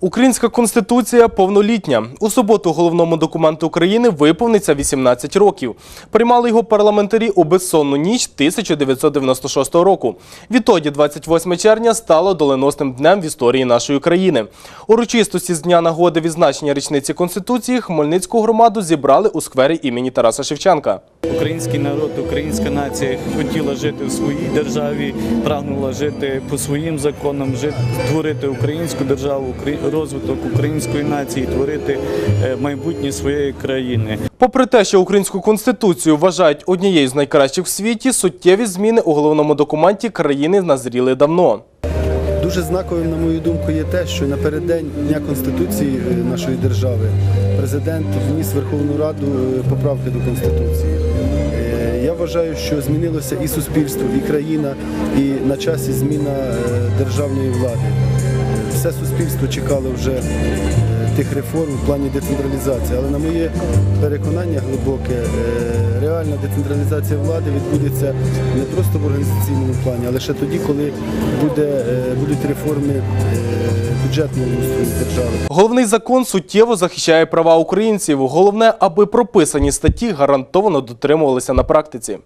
Українська конституція повнолітня. У суботу головному документу України виповниться 18 років. Приймали його парламентарі у безсонну ніч 1996 року. Відтоді, 28 червня, стало доленосним днем в історії нашої країни. Урочистості з дня нагоди відзначення річниці конституції Хмельницьку громаду зібрали у сквері імені Тараса Шевченка. Український народ, українська нація хотіла жити в своїй державі, прагнула жити по своїм законам, жити, творити українську державу, розвиток української нації, творити е, майбутнє своєї країни. Попри те, що українську конституцію вважають однією з найкращих в світі, суттєві зміни у головному документі країни назріли давно. Дуже знаковим, на мою думку, є те, що напереддень Дня Конституції е, нашої держави президент вніс Верховну Раду е, поправки до Конституції. Е, Я вважаю, що змінилося і суспільство, і країна, і на часі зміна е, державної влади. Все суспільство чекало вже тих реформ в плані децентралізації. Але на моє переконання глибоке, е, реальна децентралізація влади відбудеться не просто в організаційному плані, а лише тоді, коли буде, е, будуть реформи е, бюджетного устрою держави. Головний закон суттєво захищає права українців. Головне, аби прописані статті гарантовано дотримувалися на практиці.